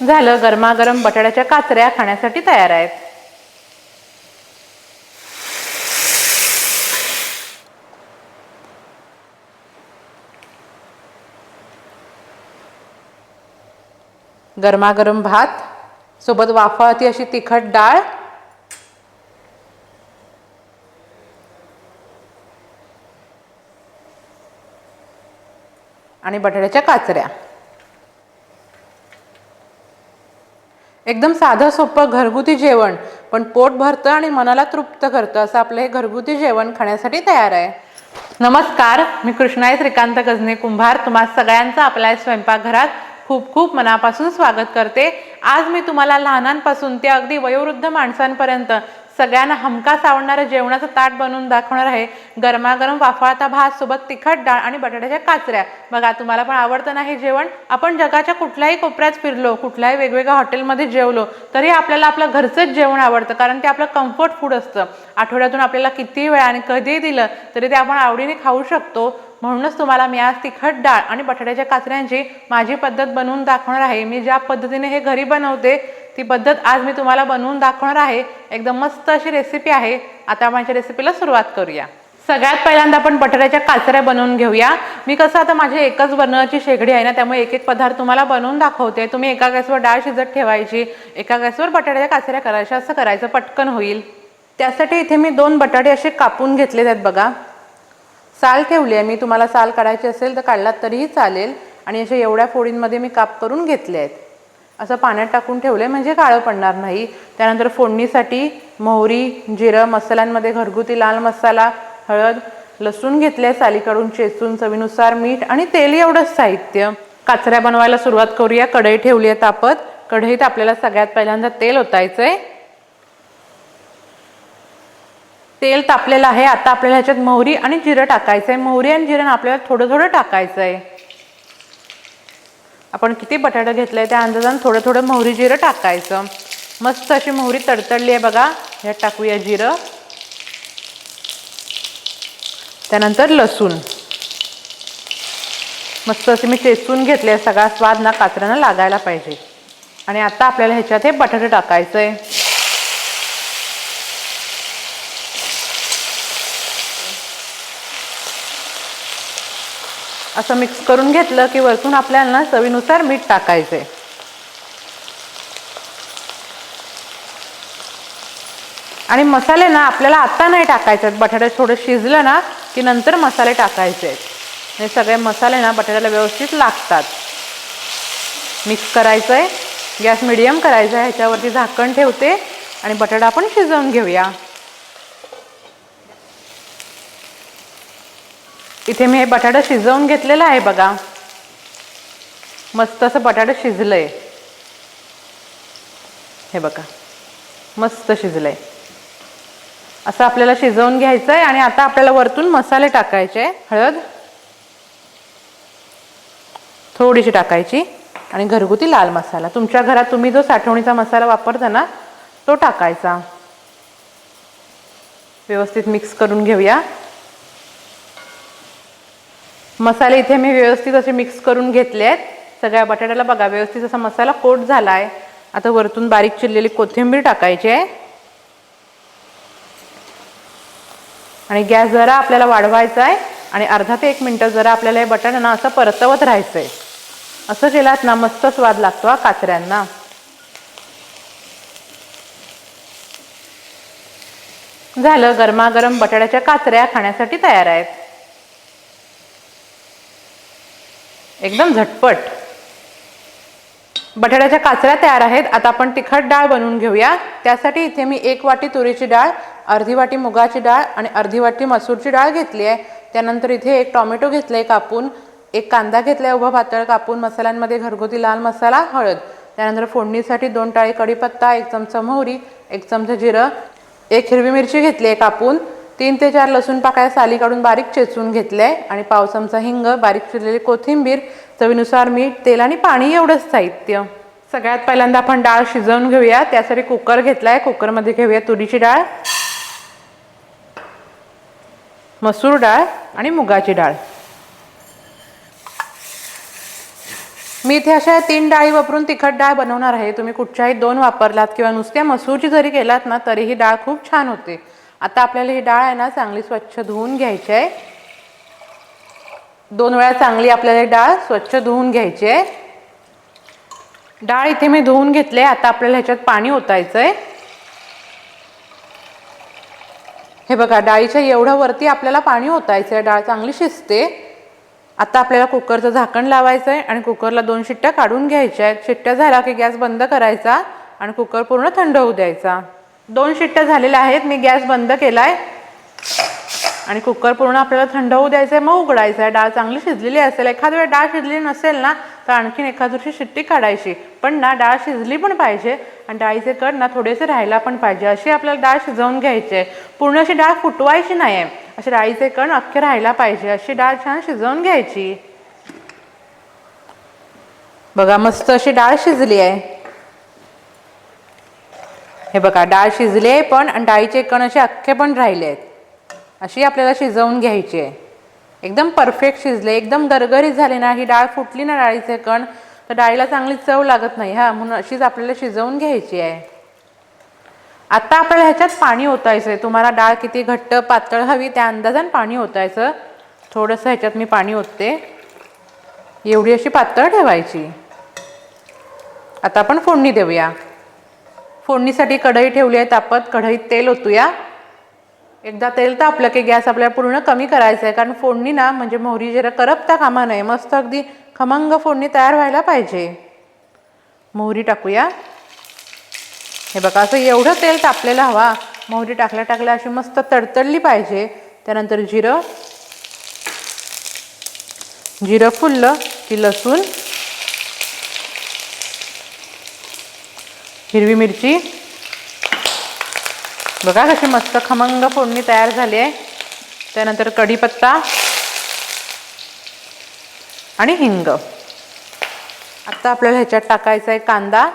झालं गरमागरम बटाट्याच्या काचऱ्या खाण्यासाठी तयार आहेत. गरमागरम भात सोबत वाफाळती अशी तिखट डाळ आणि बटाट्याच्या काचऱ्या. एकदम साधं सोपं घरगुती जेवण पण पोट भरतं आणि मनाला तृप्त करतं असं आपलं हे घरगुती जेवण खाण्यासाठी तयार आहे. नमस्कार मी कृष्णाई श्रीकांत गजने कुंभार. तुम्हा सगळ्यांचं आपल्या स्वयंपाकघरात खूप खूप मनापासून स्वागत करते. आज मी तुम्हाला लहानांपासून ते अगदी वयोवृद्ध माणसांपर्यंत सगळ्यांना हमखास आवडणारं जेवणाचं ताट बनवून दाखवणार आहे. गरमागरम वाफाळता भात सोबत तिखट डाळ आणि बटाट्याच्या काचऱ्या. बघा तुम्हाला पण आवडतं ना हे जेवण? आपण जगाच्या कुठल्याही कोपऱ्यात फिरलो कुठल्याही वेगवेगळ्या हॉटेलमध्ये जेवलो तरी आपल्याला आपलं घरचंच जेवण आवडतं कारण ते आपलं कम्फर्ट फूड असतं. आठवड्यातून आपल्याला कितीही वेळा आणि कधीही दिलं तरी ते आपण आवडीने खाऊ शकतो. म्हणूनच तुम्हाला मी आज तिखट डाळ आणि बटाट्याच्या काचऱ्यांची माझी पद्धत बनवून दाखवणार आहे. मी ज्या पद्धतीने हे घरी बनवते ती पद्धत आज मी तुम्हाला बनवून दाखवणार आहे. एकदम मस्त अशी रेसिपी आहे. आता माझ्या रेसिपीला सुरुवात करूया. सगळ्यात पहिल्यांदा आपण बटाट्याच्या काचऱ्या बनवून घेऊया. मी कसं आता माझी एकच बनवायची शेगडी आहे ना त्यामुळे एक एक पदार्थ तुम्हाला बनवून दाखवते. तुम्ही एका गॅसवर डाळ शिजत ठेवायची एका गॅसवर बटाट्याच्या काचऱ्या करायच्या असं करायचं पटकन होईल. त्यासाठी इथे मी दोन बटाटे असे कापून घेतलेले आहेत बघा. साल ठेवली आहे मी. तुम्हाला साल काढायची असेल तर काढलात तरीही चालेल. आणि अशा एवढ्या फोडींमध्ये मी काप करून घेतले आहेत. असं पाण्यात टाकून ठेवलं आहे म्हणजे काळं पडणार नाही. त्यानंतर फोडणीसाठी मोहरी जिरं मसाल्यांमध्ये घरगुती लाल मसाला हळद लसूण घेतले सालीकडून चेचून चवीनुसार मीठ आणि तेल एवढंच साहित्य. काचऱ्या बनवायला सुरुवात करूया कढई ठेवली आहे तापत. कढईत आपल्याला सगळ्यात पहिल्यांदा तेल ओतायचं आहे तेल तापलेलं आहे आता आपल्याला ह्याच्यात मोहरी आणि जिरं टाकायचं आहे मोहरी आणि जिरं आपल्याला थोडं थोडं टाकायचं आहे आपण किती बटाटा आहे त्या अंदाजानं थोडं थोडं मोहरी जिरं टाकायचं. मस्त अशी मोहरी तडतडली आहे बघा. ह्यात टाकूया जिरं. त्यानंतर लसूण. मस्त असे मी चेचून घेतले सगळा स्वाद ना कात्रानं लागायला पाहिजे. आणि आता आपल्याला ह्याच्यात हे बटाटे टाकायचं आहे असं मिक्स करून घेतलं की वरतून आपल्याला ना चवीनुसार मीठ टाकायचं आहे आणि मसाले ना आपल्याला आता नाही टाकायचे आहेत. बटाटे थोडं शिजलं ना की नंतर मसाले टाकायचे आहेत. हे सगळे मसाले ना बटाट्याला व्यवस्थित लागतात. मिक्स करायचं आहे गॅस मिडियम करायचा आहे ह्याच्यावरती झाकण ठेवते. आणि बटाटा आपण शिजवून घेऊया. इथे मी हे बटाटा शिजवून घेतलेलं आहे बघा. मस्त असं बटाटा शिजलंय. हे बघा मस्त शिजलंय. असं आपल्याला शिजवून घ्यायचं आहे आणि आता आपल्याला वरतून मसाले टाकायचे. हळद थोडीशी टाकायची आणि घरगुती लाल मसाला. तुमच्या घरात तुम्ही जो साठवणीचा मसाला वापरता ना तो टाकायचा. व्यवस्थित मिक्स करून घेऊया. मसाले इथे मी व्यवस्थित असे मिक्स करून घेतले आहेत सगळ्या बटाट्याला बघा व्यवस्थित असा मसाला कोट झाला आहे आता वरतून बारीक चिरलेली कोथिंबीर टाकायची आहे. आणि गॅस जरा आपल्याला वाढवायचा आहे. आणि अर्धा ते एक मिनटं जरा आपल्याला हे बटाट्यांना ना असं परतवत राहायचं आहे असं केलात ना मस्त स्वाद लागतो हा काचऱ्यांना. झालं गरमागरम बटाट्याच्या काचऱ्या खाण्यासाठी तयार आहेत. एकदम झटपट. बटाट्याच्या काचऱ्या तयार आहेत. आता आपण तिखट डाळ बनवून घेऊया. त्यासाठी इथे मी एक वाटी तुरीची डाळ अर्धी वाटी मुगाची डाळ आणि अर्धी वाटी मसूरची डाळ घेतली आहे. त्यानंतर इथे एक टॉमॅटो आहे कापून एक कांदा घेतलाय उभा पातळ कापून मसाल्यांमध्ये घरगुती लाल मसाला हळद. त्यानंतर फोडणीसाठी दोन टाळी कढीपत्ता एक चमचा मोहरी एक चमचा जिरं एक हिरवी मिरची घेतली आहे कापून. तीन ते चार लसूण पाकळ्या साली काढून बारीक चेचून घेतले आणि पाव चमचा हिंग बारीक चिरलेली कोथिंबीर चवीनुसार मीठ तेल आणि पाणी एवढंच साहित्य. सगळ्यात पहिल्यांदा आपण डाळ शिजवून घेऊया. त्यासाठी कुकर घेतला आहे कुकरमध्ये घेऊया तुरीची डाळ मसूर डाळ आणि मुगाची डाळ. मी इथे अशा तीन डाळी वापरून तिखट डाळ बनवणार आहे. तुम्ही कुठच्याही दोन वापरलात किंवा नुसत्या मसूरची जरी केलात ना तरीही डाळ खूप छान होते. आता आपल्याला ही डाळ आहे ना चांगली स्वच्छ धुवून घ्यायची आहे. दोन वेळा चांगली आपल्याला डाळ स्वच्छ धुवून घ्यायची आहे. डाळ इथे मी धुवून घेतले आता आपल्याला ह्याच्यात पाणी ओतायचं आहे हे बघा डाळीच्या एवढं वरती आपल्याला पाणी ओतायचं आहे डाळ चांगली शिजते. आता आपल्याला कुकरचं झाकण लावायचं आहे आणि कुकरला दोन शिट्ट्या काढून घ्यायच्या आहेत. शिट्ट्या झाल्या की गॅस बंद करायचा आणि कुकर पूर्ण थंड होऊ द्यायचा. दोन शिट्ट्या झालेल्या आहेत मी गॅस बंद केला आहे आणि कुकर पूर्ण आपल्याला थंड होऊ द्यायचं आहे मग उघडायचं आहे डाळ चांगली शिजलेली असेल एखाद वेळ डाळ शिजली नसेल ना तर आणखीन एखाद दिवशी शिट्टी काढायची. पण ना डाळ शिजली पण पाहिजे. आणि डाळीचे कड ना थोडेसे राहायला पण पाहिजे. अशी आपल्याला डाळ शिजवून घ्यायची आहे पूर्ण अशी डाळ फुटवायची नाही आहे अशी डाळीचे कण अख्खे राहायला पाहिजे. अशी डाळ छान शिजवून घ्यायची. बघा मस्त अशी डाळ शिजली आहे हे बघा डाळ शिजले आहे पण आणि डाळीचे कण असे अख्खे पण राहिले आहेत. अशी आपल्याला शिजवून घ्यायची आहे. एकदम परफेक्ट शिजले एकदम गरगरीत झाले ना ही डाळ फुटली ना डाळीचे कण तर डाळीला चांगली चव लागत नाही हा म्हणून अशीच आपल्याला शिजवून घ्यायची आहे. आता आपल्याला ह्याच्यात पाणी ओतायचं आहे तुम्हाला डाळ किती घट्ट पातळ हवी त्या अंदाजाने पाणी ओतायचं. थोडंसं ह्याच्यात मी पाणी ओतते. एवढी अशी पातळ ठेवायची. आता आपण फोडणी देऊया. फोडणीसाठी कढई ठेवली आहे तापत कढईत तेल ओतूया. एकदा तेल तापलं की गॅस आपल्याला पूर्ण कमी करायचा आहे कारण फोडणी ना म्हणजे मोहरी जरा करपता कामा नये. मस्त अगदी खमंग फोडणी तयार व्हायला पाहिजे. मोहरी टाकूया. हे बघा असं एवढं तेल तापलेलं हवा मोहरी टाकल्या टाकल्या अशी मस्त तडतडली पाहिजे. त्यानंतर जिरं. जिरं फुललं की लसूण. हिरवी मिरची. बघा कशी मस्त खमंग फोडणी तयार झाली आहे. त्यानंतर कढीपत्ता. आणि हिंग. आता आपल्याला ह्याच्यात टाकायचा आहे कांदा.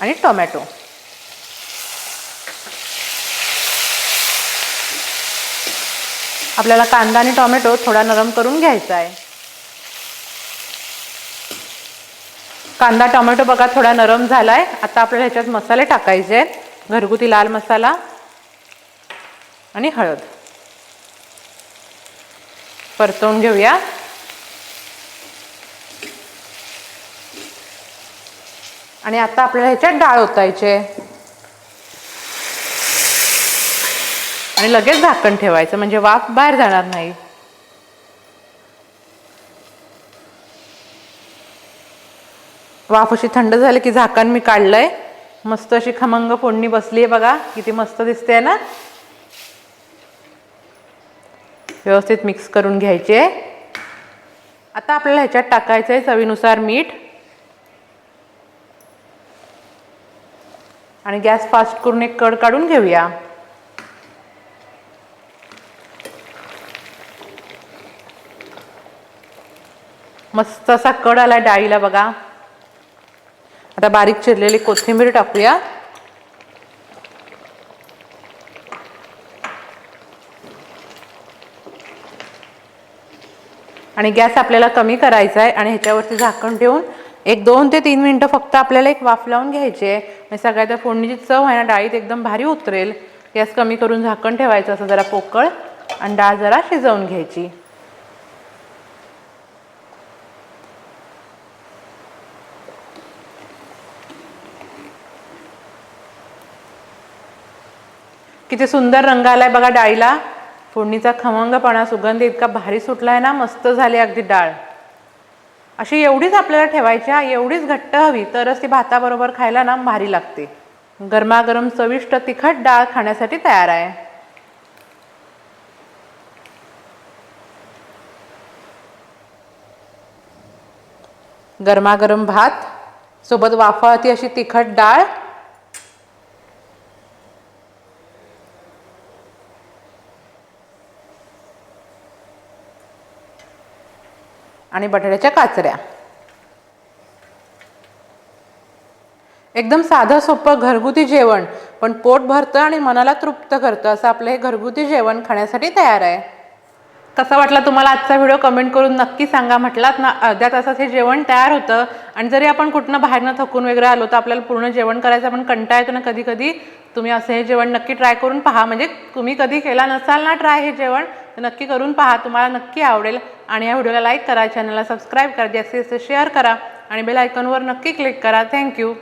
आणि टोमॅटो. आपल्याला कांदा आणि टोमॅटो थोडा नरम करून घ्यायचा आहे. कांदा टोमॅटो बघा थोडा नरम झालाय. आता आपल्याला ह्याच्यात मसाले टाकायचे आहेत. घरगुती लाल मसाला आणि हळद. परतवून घेऊया. आणि आता आपल्याला ह्याच्यात डाळ ओतायचे आणि लगेच झाकण ठेवायचं म्हणजे वाफ बाहेर जाणार नाही. वाफ अशी थंड झाली की झाकण मी काढलंय. मस्त अशी खमंग फोडणी बसली आहे बघा किती मस्त दिसते आहे ना? व्यवस्थित मिक्स करून घ्यायचे आता आपल्याला ह्याच्यात टाकायचं आहे चवीनुसार मीठ. आणि गॅस फास्ट करून एक कड काढून घेऊया. मस्त असा कड आला डाळीला बघा. आता बारीक चिरलेली कोथिंबीर टाकूया. आणि गॅस आपल्याला कमी करायचा आहे आणि ह्याच्यावरती झाकण ठेवून एक दोन ते तीन मिनटं फक्त आपल्याला एक वाफ लावून घ्यायची आहे. म्हणजे सगळ्या फोडणीची चव आहे ना डाळीत एकदम भारी उतरेल. गॅस कमी करून झाकण ठेवायचं असं जरा पोकळ आणि डाळ जरा शिजवून घ्यायची. किती सुंदर रंग आलाय बघा डाळीला. फोडणीचा खमंगपणा सुगंध इतका भारी सुटलाय ना मस्त झाली अगदी डाळ. अशी एवढीच आपल्याला ठेवायची एवढीच घट्ट हवी तरच ती भाताबरोबर खायला ना भारी लागते. गरमागरम चविष्ट तिखट डाळ खाण्यासाठी तयार आहे. गरमागरम भात सोबत वाफाळती अशी तिखट डाळ आणि बटाट्याच्या काचऱ्या. एकदम साधं सोपं घरगुती जेवण पण पोट भरतं आणि मनाला तृप्त करतं असं आपलं हे घरगुती जेवण खाण्यासाठी तयार आहे. कसा वाटला तुम्हाला आजचा व्हिडिओ कमेंट करून नक्की सांगा. म्हटलात ना अर्ध्या तासात हे जेवण तयार होतं. आणि जरी आपण कुठनं बाहेरनं थकून वगैरे आलो तर आपल्याला पूर्ण जेवण करायचं पण कंटाळ येतो ना कधी कधी तुम्ही असं हे जेवण नक्की ट्राय करून पहा. म्हणजे तुम्ही कधी केला नसाल ना ट्राय हे जेवण तर नक्की करून पहा. तुम्हाला नक्की आवडेल. आणि या व्हिडिओला लाईक करा चॅनलला सबस्क्राईब करा जास्तीत जास्त शेअर करा आणि बेल आयकॉनवर नक्की क्लिक करा. थँक्यू